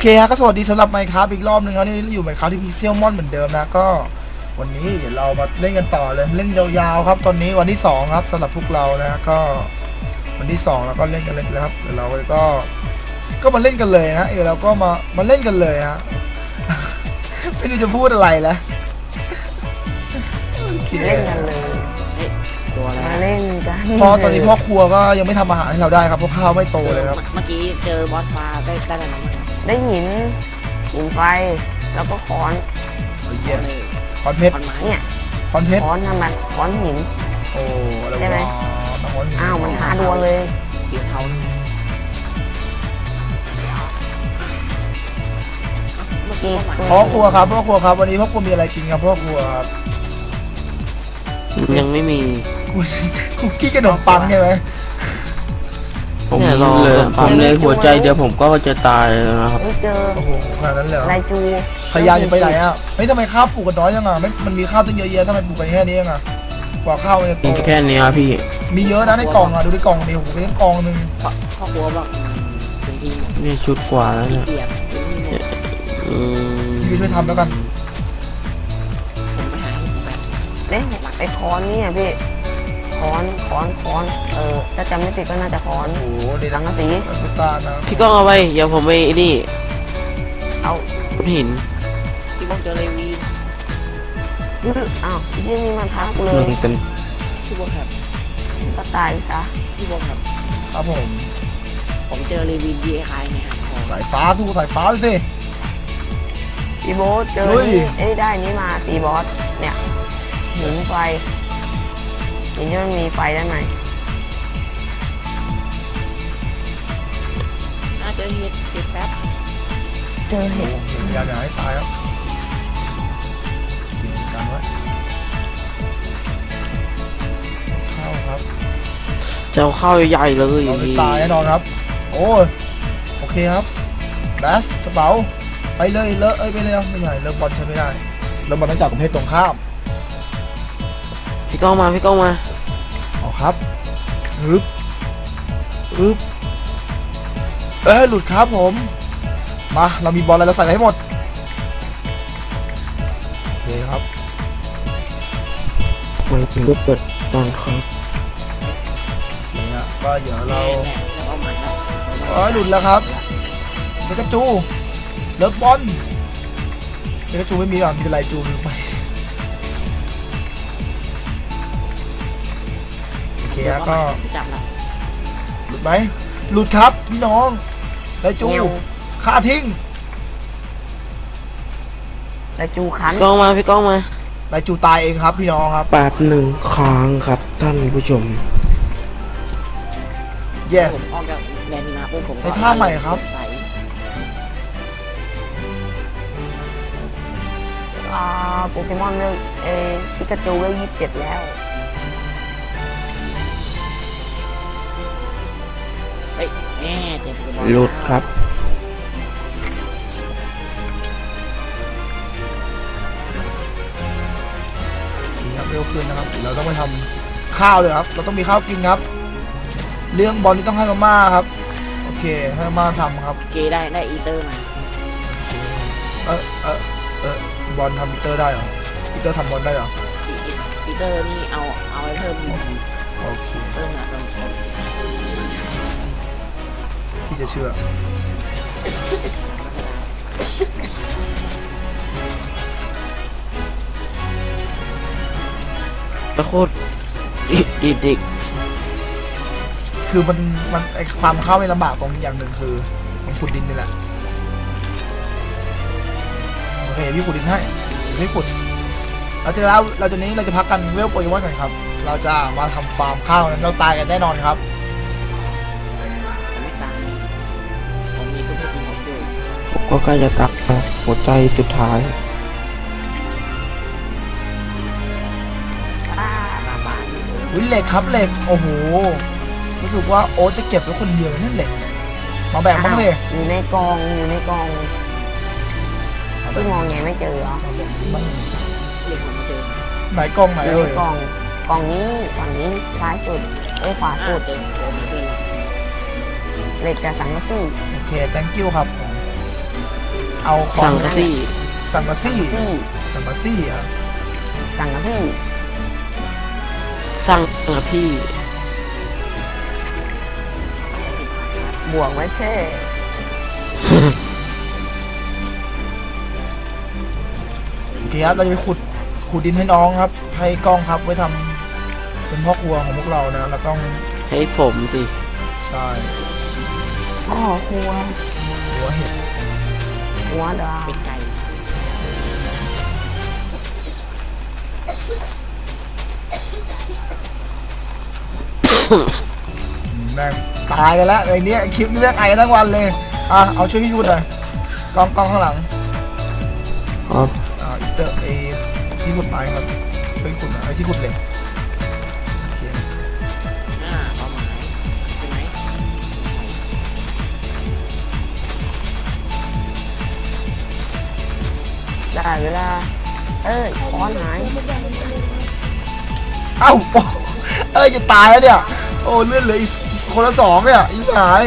เคฮะก็สวัสดีสำหรับไมค์ครับอีกรอบหนึ่งครับนี่เราอยู่ไมค์ครับที่พิเซียลมอนเหมือนเดิมนะก็ วันนี้เดี๋ยวเรามาเล่นกันต่อเลยเล่นยาวๆครับ ตอนนี้วันที่สองครับสำหรับพวกเรานะก็ วันที่สองเราก็เล่นกันเล่นแล้วครับเดี๋ยวเราก็ก็มาเล่นกันเลยนะเดี๋ยวเราก็มามาเล่นกันเลยฮะไม่รู้จะพูดอะไรแล้วโอเคเล่นกันเลยตัวอะไรมาเล่นกันพอตอนนี้พ่อครัวก็ยังไม่ทำอาหารให้เราได้ครับเพราะข้าวไม่โตเลยครับเมื่อกี้เจอบอสฟ้าได้ได้แล้วนะครับ ได้หินหินไฟแล้วก็ค้อน yes คอนเพชรคอนไม้เนี่ยคอนเพชรค้อนทำมันค้อนหิน โอ้อะไรใช่ไหมวะน้องคนอ้าวมันหาดวงเลยสีเทาเมื่อกี้พ่อครัวครับพ่อครัวครับ วันนี้พ่อครัวมีอะไรกินครับพ่อครัวครับยังไม่มีคุกกี้กับขนมปังใช่ไหม ผมเนี่ยรอเลยผมเลยหัวใจเดียวผมก็จะตายแล้วนะครับเฮ้ยเจอโอ้โหขนาดนั้นเลยเหรอไรจูพยายามจะไปไหนอะเฮ้ยทำไมข้าวปลูกกันน้อยจังอะไม่มันมีข้าวตั้งเยอะแยะทำไมปลูกกันแค่นี้เองอะกว่าข้าวมันจะโตมีแค่เนี้ยพี่ มีเยอะนะในกล่องอะดูในกล่องดิโอ้โหเป็นกล่องหนึ่งพ่อครัวบอกเป็นทีมหมดนี่ชุดกว่าแล้วเนี่ยเกียรเป็นทีมหมดอืมพี่ช่วยทำแล้วกันผมไปหาให้ผมกันเนี่ยไอ้ค้อนเนี่ยพี่ ค้อนค้อนค้อนเออถ้าจำไม่ผิดก็น่าจะค้อนโอ้โหเดี๋ยวสันะงกะสีพุตานะพี่ก้องเอาไว้เดี๋ยวผมไปไอ้นี่เอาพุดหินพี่บอกเจอเลวีอื้ออ้าวที่นี่มันทักเลหยนึ่งเต็มพี่บอกครับก็ตายซะพี่บอกครับ ครับผม ผมเจอเลวีดีไอเนี่ยครับสายฟ้าสู้สายฟ้าไปสิ พี่โบ๊ทเจอเฮ้ย นี่เอ้ยได้นี่มาตีบอสเนี่ยหินไฟ หินที่มันมีไฟด้านในน่าเจอเห็ดเห็ดแป๊บเจอเห็นอย่าอย่าให้ตายครับกินกันไว้ข้าวครับจะเอาข้าวใหญ่ๆเลยเราไม่ตายแน่นอนครับ โอ้ยโอเคครับแบสกระเป๋าไปเลยเลอะเอ้ยไปเลยไม่ใช่เลอะบอลใช้ไม่ได้เลอะบอลต้องจับประเภทตรงข้ามพี่ก้องมาพี่ก้องมา เอาครับฮึบฮึบเอ้ยหลุดครับผม มาเรามีบอลอะไรเราใส่ไปให้หมดโอเคครับไม่ถึงก็เปิดตอนครับทีนี้ก็เดี๋ยวเราแน่แล้วเอาใหม่แล้วเอ้ยหลุดแล้วครับเมกาจูเลิฟบอลเมกาจูไม่มีหรอมีแต่ลายจูลืมไป โอเคฮะก็ จับแล้วหลุดไหมหลุดครับพี่น้องลายจูเงี้ยวฆ่าทิ้งแล้วจูขันพี่ก้องมาพี่ก้องมาลายจูตายเองครับพี่น้องครับ แป๊บหนึ่งค้างครับท่านผู้ชม yes ผมออกจากแดนนี้มาปุ๊บผมก็ในท่าใหม่ครับ ใส่อ่าโปเกมอนเวลเอปิกาจูเวลยี่สิบเจ็ดแล้ว แม่เจ็บไปหลุดครับจริงครับเร็วขึ้นนะครับเดี๋ยวเราต้องไปทำข้าวเลยครับ เราต้องมีข้าวกินครับ เรื่องบอลนี่ต้องให้มาม่าครับ โอเค ให้มาม่าทำครับ โอเคได้ได้อีเตอร์มาเออเออเออบอลทำปีเตอร์ได้เหรอปีเตอร์ทำบอลได้เหรออีอีอีเตอร์นี่เอาเอาไว้เพิ่มโอเค เพิ่ม จะเชื่อแล้วโคตรอีอีดิกคือมันมันไอ้ฟาร์มข้าวไม่ลำบากตรงอย่างหนึ่งคือตรงขุดดินนี่แหละโอเคพี่ขุดดินให้พี่ขุดเราจะแล้วเราจะนี้เราจะพักกันเวลโปรยวันกันครับ เราจะมาทำฟาร์มข้าวนั้นเราตายกันแน่นอนครับ ก็ใกล้จะตักแล้วหัวใจสุดท้ายป้าบ้าบ้านี่เลยวิเหล็กครับเหล็กโอ้โหรู้สึกว่าโอ๊ตจะเก็บไว้คนเดียวนั่นเหล็กมาแบ่งบ้างสิอยู่ในกองอยู่ในกองมาแบ่ที่งมองไงไม่เจอเหรอมาแบ่งบ้างสิเรียกผมมาเจอไหนกล้องไหนอยู่เอ่ในยกองกองนี้ฝั่งนี้ซ้ายสุดเอ้ยขวาอ่าสุดเจอผมพี่เหล็กกับสังกะสีโอเค thank you ครับ เอาของสั่งกะซี่สังกะซี่พี่สังกะซี่อะสั่งกับพี่สั่งกับพี่บวกไว้เท่โอเคครับเราจะไปขุดขุดดินให้น้องครับ ให้กล้องครับไว้ทำเป็นพ่อครัวของพวกเรานะเราต้องให้ผมสิ ใช่พ่อครัวหัวเห็ด หัวดาวเป็นไก่แม่งตายกันแล้วไอ้เนี้ยคลิปนี้แม่งไอกันทั้งวันเลยอะเอาช่วยพี่ขุดหน่อยกล้องกล้องข้างหลังครับอ่าอีเตอร์เอที่ขุดไม้ครับช่วยขุดหน่อยไอ้ที่ขุดเหล็ก ได้เวลา เอ้ยค้อนหาย เอ้าโอ้เอ้ยจะตายแล้วเนี่ย โอ้เลื่อนเหลืออีกคนละสองเนี่ยอีหาย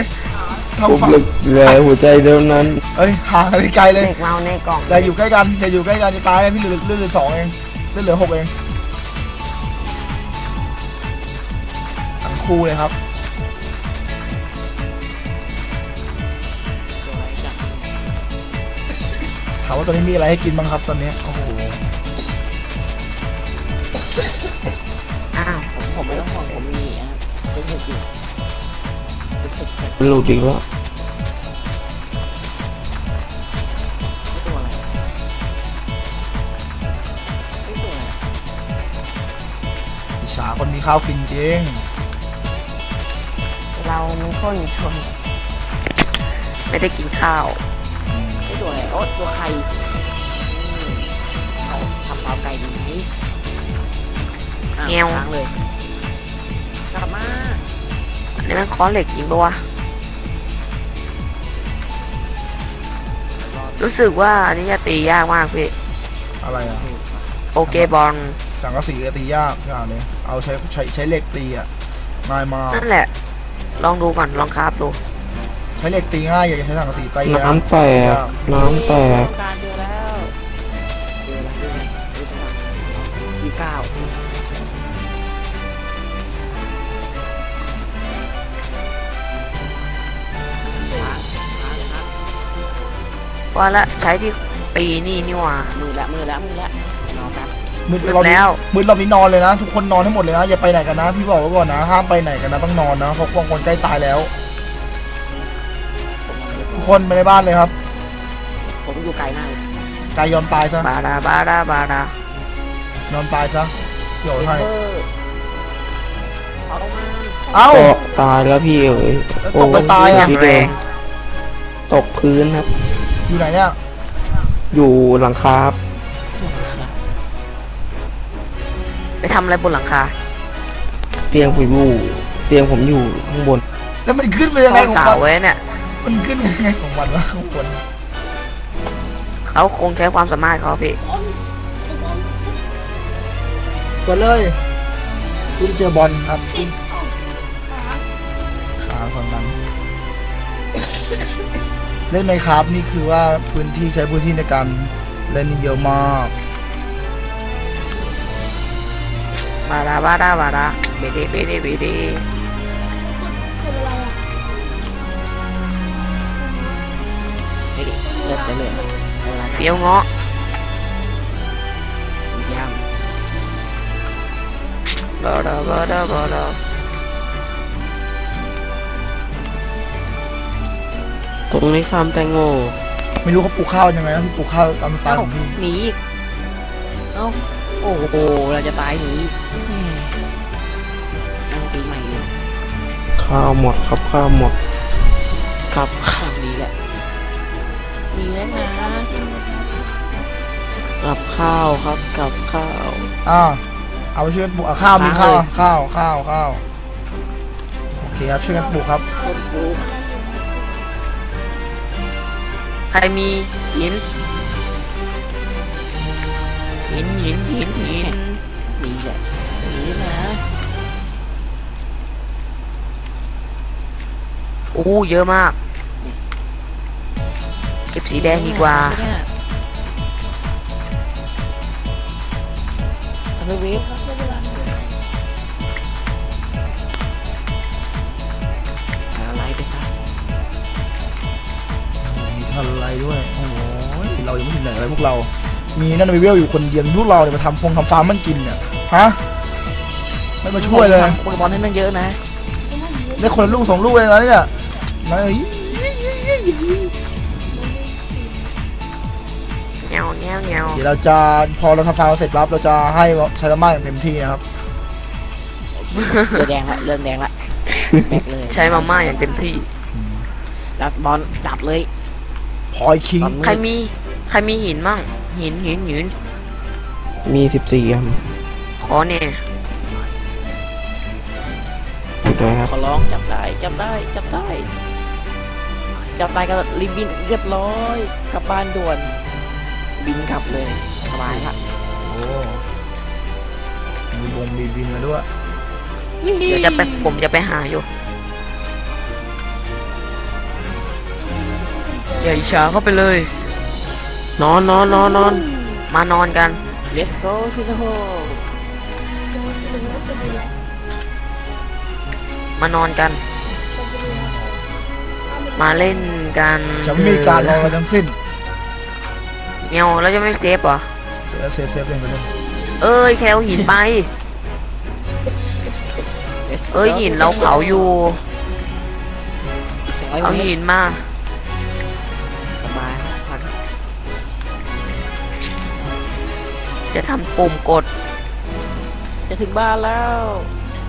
ผมทำฝั่งลึกเลยหัวใจเดิมนั้น เอ้ยห่างกันไกลเลยเด็กเมาในกล่องอย่าอยู่ใกล้กันอย่าอยู่ใกล้กันจะตายนะพี่เหลือเลื่อนเหลือสองเองเลื่อนเหลือหกเองทั้งคู่เลยครับามว่าตอนนี้มีอะไรให้กินบ้างครับตอนนี้โอ้โหอ้าวผมผมไม่ต้องห่วงผมมีอะเป็นหกอยู่เป็นหกไม่หลุดอีกแล้วตัวอะไรไม่ตัวอะไรอิจฉาคนมีข้าวกินจริงเรามันคนชนไม่ได้กินข้าวไม่ ตัวอะไรโอ้ตัวไข่อืมเอาทำเปล่าไก่ดีไหมอ้าแงวค้างเลยกลับมาอันนี้มันค้อนเหล็กจริงปะวะรู้สึกว่าอันนี้จะตียากมากพี่อะไรอะโอเคบอลสังกะสีก็ตียากอย่างเลยเอาใช้ใช้ใช้เหล็กตีอะง่ายมากนั่นแหละ ลองดูก่อนลองคราฟดูใช้เหล็กตีง่ายอย่าใช้สังกะสีตีนะน้ำแตกน้ำแตกการเจอแล้วเจอแล้วเจอแล้วเจอแล้วยี่เก้าว่าละใช้ที่ปีนี่นี่หว่ามือละมือละมือละรอครับมืดมืดเราแล้วมืดเรานี้นอนเลยนะ ทุกคนนอนให้หมดเลยนะอย่าไปไหนกันนะ พี่บอกไว้ก่อนนะห้ามไปไหนกันนะต้องนอนนะเพราะบางคนใกล้ตายแล้วผมยังไม่ทุก คนไปในบ้านเลยครับ ผมอยู่ไกลมากเลยกายยอมตายซะ บาดาบาดาบาดายอมตายซะเดี๋ยวให้เออเอามาเอ้าตกตายแล้วพี่เอ๋ยแล้วโอ้ตกไปตายออะย่างที่แรเดิมงตกพื้นครับ อยู่ไหนเนี่ย อยู่หลังคาครับไปทำอะไรบนหลังคา เตียงผมอยู่ เตียงผมอยู่ข้างบน แล้วมันขึ้นไปยังไงเข้าของสามัวนไว้เนี่ย มันขึ้นไปยังไงของมันวะข้างบนเขาคงใช้ความสามารถเขาพี่กดเลยคุณเจอบอลครับขาฝั่งนั้นเล่นไหมครับนี่คือว่าพื้นที่ใช้พื้นที่ในการเล่นนี่เยอะมากบาดาบาดาบาดาเบเดเบเดเบเด ลือดเต็มเลยเฟี้ยวเงาะย่างบาดาบาดาบาดาตรงนี้ฟาร์มแตงโมไม่รู้เขาปลูกข้าวยังไงนะพี่ปลูกข้าวตามตาหนีอีกเอ้าโอ้โหเราจะตายหนีอีกแหม่นั่งตีใหม่เลยข้าวหมดครับข้าวหมดกับทำดีแหละ ดีแล้วนะกับข้าวครับกับข้าวอ่าเอาไปช่วยกันปลูกอะข้าวมีข้าวข้าวข้าวข้าวโอเคครับช่วยกันปลูกครับ คนฟูใครมีหินหินหินหินหินดีแหละดีนะอู้เยอะมาก เก็บสีแดงดีกว่าเนี่ยทำไมเวฟอะไรไปซะมีทันไรด้วย โอ้โหเรายังไม่ถึงไหนเลยพวกเรา มีนั่นวิเวลอยู่คนเดียวพวกเราเนี่ยมาทำฟงทำฟาร์มมันกินเนี่ย ฮะ ไม่มาช่วยเลยโปเกมอนให้มันเยอะนะ ได้คนลูกสองลูกเองนะเนี่ยมาเอ้ย ยวเงี้ยวเงี้ยวเดี๋ยวเราจะพอเราทำฟาร์มเสร็จรับเราจะให้ใช้ละมากอย่างเต็มที่นะครับเรือแดงละเรือแดงละแบกเลยใช้มาม่าอย่างเต็มที่แล้วบอลจับเลยพอยคิงตอนมืดใครมีใครมีหินมั่งหินหินหินมีสิบสี่ครับขอเนี่ยถูกด้วยครับขอร้องจับได้จับได้จับได้จับได้ก็รีบบินเรียบร้อยกลับบ้านด่วน บินกลับเลยสบายละโอ้มีวงมีบินมาด้วยเดี๋ยวจะไปผมจะไปหาอยู่อย่าอิจฉาเข้าไปเลย นอนนอนนอนนอนมานอนกันเลสโก้ชิโฮมานอนกัน มาเล่นกัน จะไม่มีการรออะไรทั้งสิ้น เงี้ยวแล้วจะไม่เซฟเหรอเซฟเซฟเซฟเองไปเลยเอ้ยแคลหินไป เอ้ยหินเราเผาอยู่อีกสองร้อยเอาเมตรหินมาสบายพักจะทำปุ่มกด จะถึงบ้านแล้ว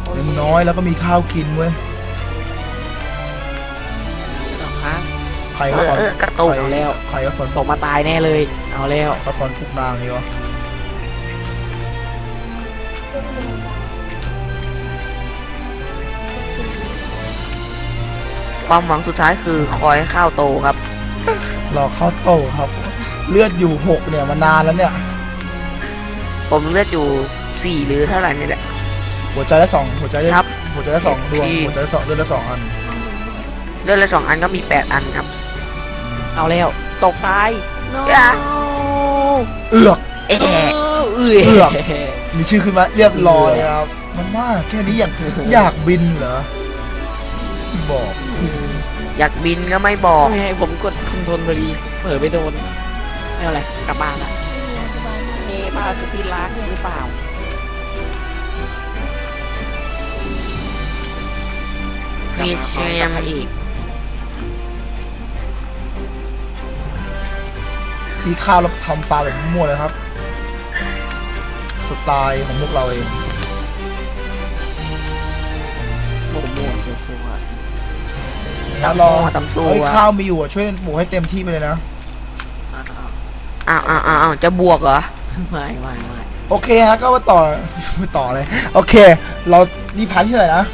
โเงินน้อยแล้วก็มีข้าวกินเว้ย ใครเอก็อสอนเออกระตุกใครแล้ว ใครก็สอนตกมาตายแน่เลย เอาแล้ว ก็สอนทุกนางนี่วะความหวังสุดท้ายคือคอยให้ข้าวโตครับรอข้าวโตครับ เลือดอยู่หกเนี่ยมานานแล้วเนี่ย ผมเลือดอยู่สี่หรือเท่าไหร่นี่แหละ หัวใจละสองหัวใจละครับหัวใจละสองดวงพี่ หัวใจละสองเลือดละสองอัน เลือดละสองอันก็มีแปดอันครับ เอาแล้ว ตกตาย no อย่าเอือกเอ๊ะเอื้อเอือกมีชื่อขึ้นมาเรียบร้อยครับ มันมากแค่นี้อยากอยากบินเหรอบอก อยากบินก็ไม่บอกไม่ให้ผมกดคอนโทรลพอดีเผลอไปโดนไม่เอาไรกลับบ้านละเอ๊ะบ้านคือที่รักหรือเปล่ามีเชียมอีก นี่ข้าวเราทำฟาร์มแบบมั่วเลยครับ สไตล์ของพวกเราเองโมโม่ชัวร์นะลองตำตัวเฮ้ยข้าวมีอยู่อะช่วยปลูกให้เต็มที่ไปเลยนะๆอ้าวอ้าวอ้าวอ้าวอ้าวจะบวกเหรอ ไม่ไม่ไม่โอเคฮะก็มาต่อไม่ต่อเลย โอเค เรานี่พาร์ทที่เท่าไหร่นะ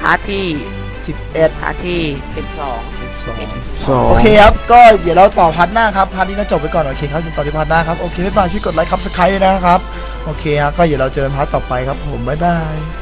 พาร์ทที่สิบเอ็ดพาร์ทที่สิบสอง สองสอง โอเคครับ ก็เดี๋ยวเราต่อพาร์ทหน้าครับพาร์ทนี้ก็จบไปก่อน โอเคครับเดี๋ยวต่อที่พาร์ทหน้าครับ โอเค บ๊ายบายช่วยกดไลค์ครับสไครต์ด้วยนะครับ โอเคครับก็เดี๋ยวเราเจอกันพาร์ทต่อไปครับผม บ๊ายบาย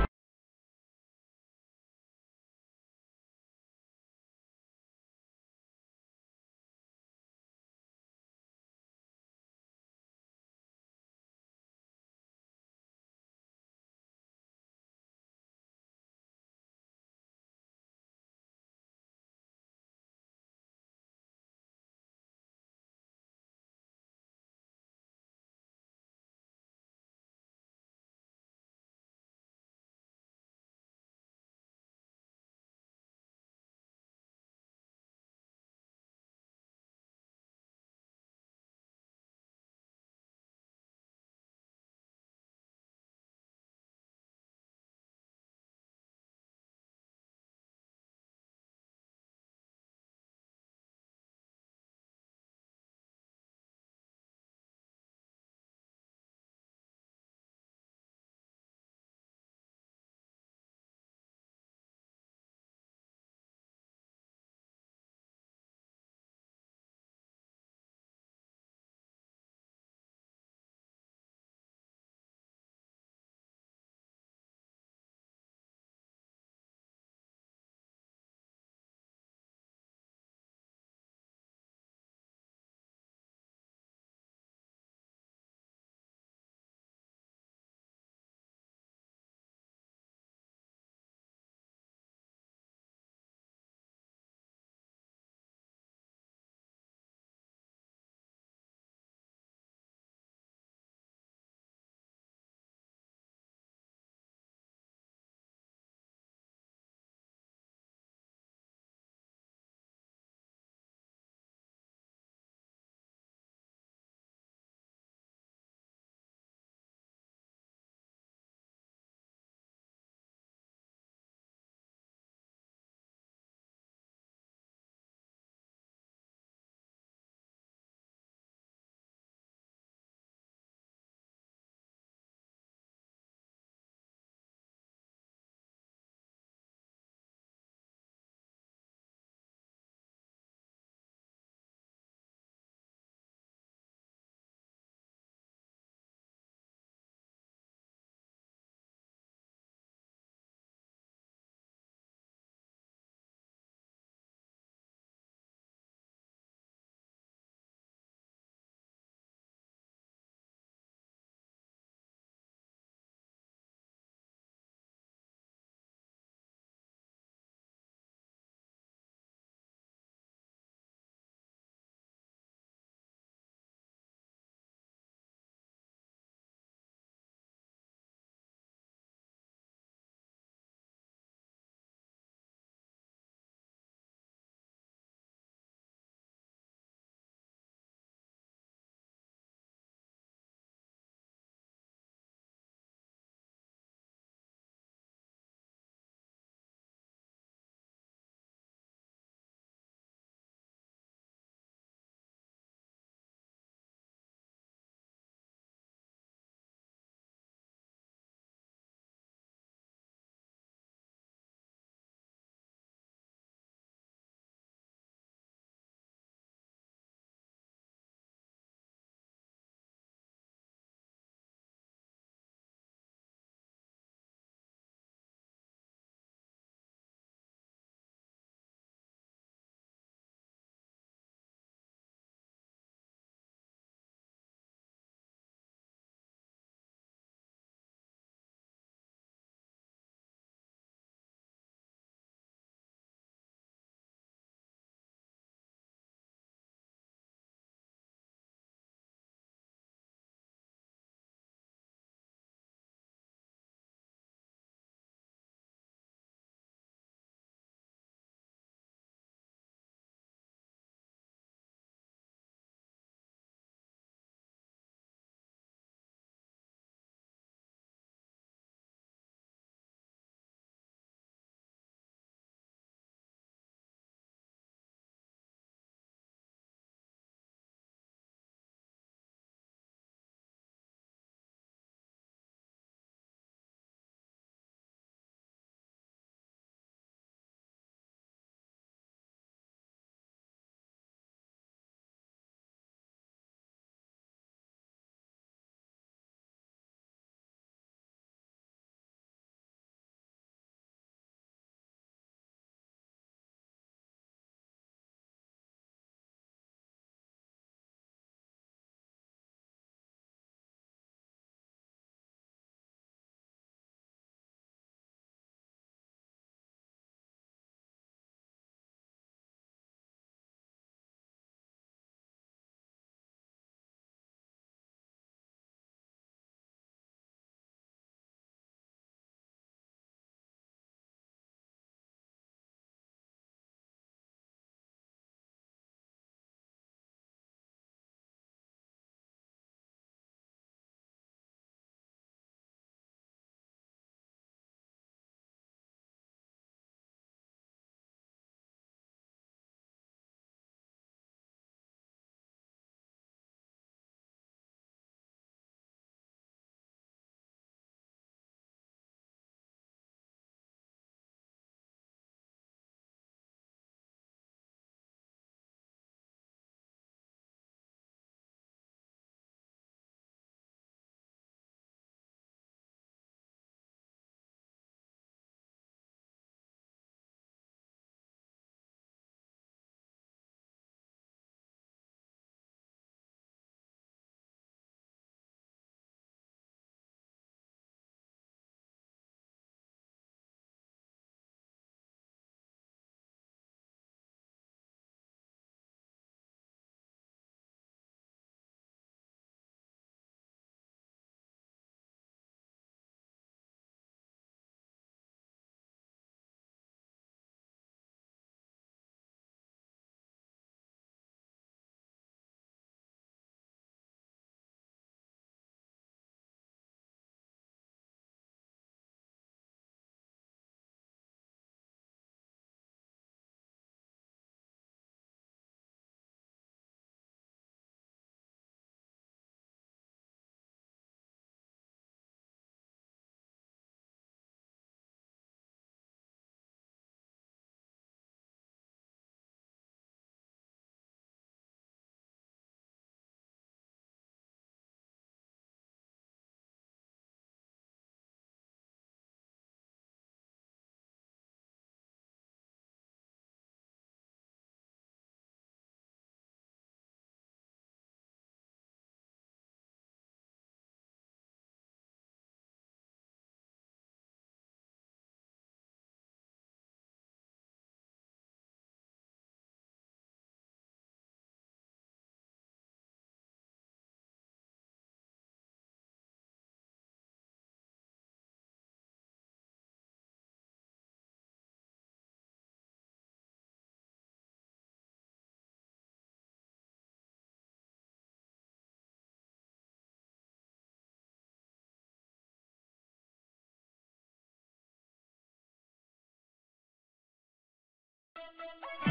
Thank you.